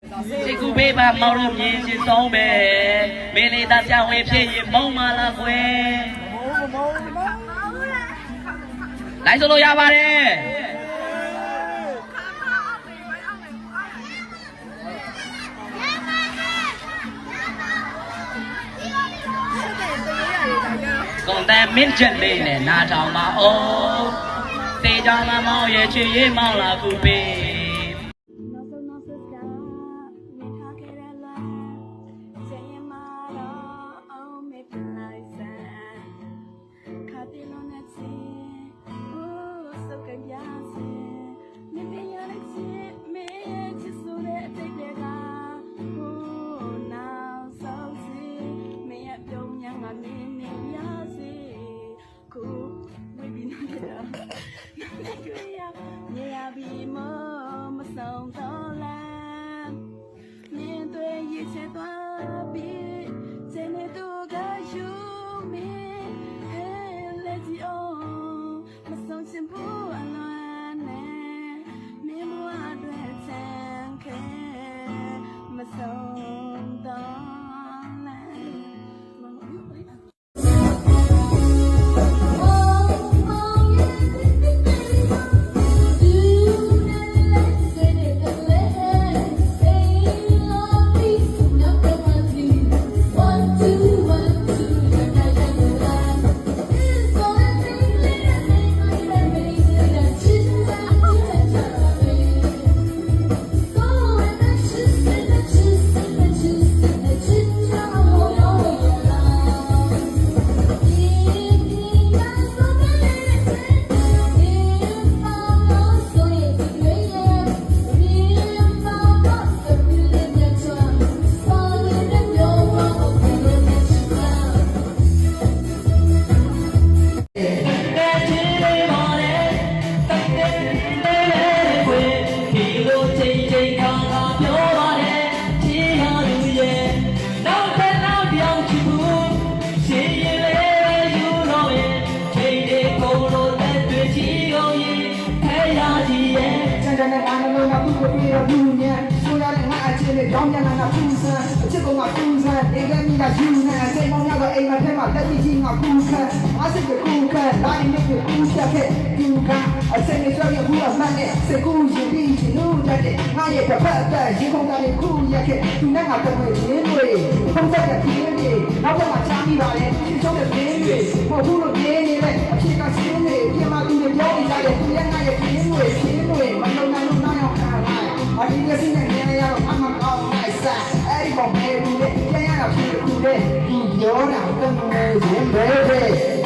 စိတ်ကူပေးပါမောင်တို့မြင်ချင်ဆုံးပဲမင်းလေးသားပြောင်းဝင်ဖြစ်ရင်မုံမာလားခွဲလိုက်ဆိုလို့ရပါတယ်ကွန်တန်မင်းချက်လေးနဲ့နားထောင်ပါအောင်တေးကြောင်မမောင်ရဲ့ချွေရေးမောင်လာခုပေး နေတာတွေ့ရနေရပြီမမဆောင်တော့ စံတဲ့အားလုံးကသူ့ကိုပြေရဘူးညဆိုရတဲ့ငါအချင်းနဲ့ကြောင်းပြန်လာပူဆန်းအချစ်ကောင်ကပူဆန်းဒီကနေ့ကယူနေအချိန်မောင်ရတော့အိမ်မှာထဲမှာတက်ကြီးကြီးငါပူခန်းအစစ်ကပူခန်းလိုင်းနဲ့ပူချက်ခဲ့ယူကအချိန်နဲ့ဆိုရဘူးအမှန်နဲ့စကူရင်ပြီးချင်လို့တတ်တဲ့ငါရဲ့တစ်ဖက်အသက်ရေကုန်သားလေးခုရက်ခဲ့သူနဲ့ငါတက်ဝင်ရင်းတွေဖုန်းဆက်ကပြင်းနေနောက်တော့မှချားမိပါလေချစ်ချုံးတဲ့ အဲ့ဒီပေါ်မဲဘူးလေပြန်ရတာဖြစ်လို့ခုလေဒီရောတာတမန်ရင်ပဲ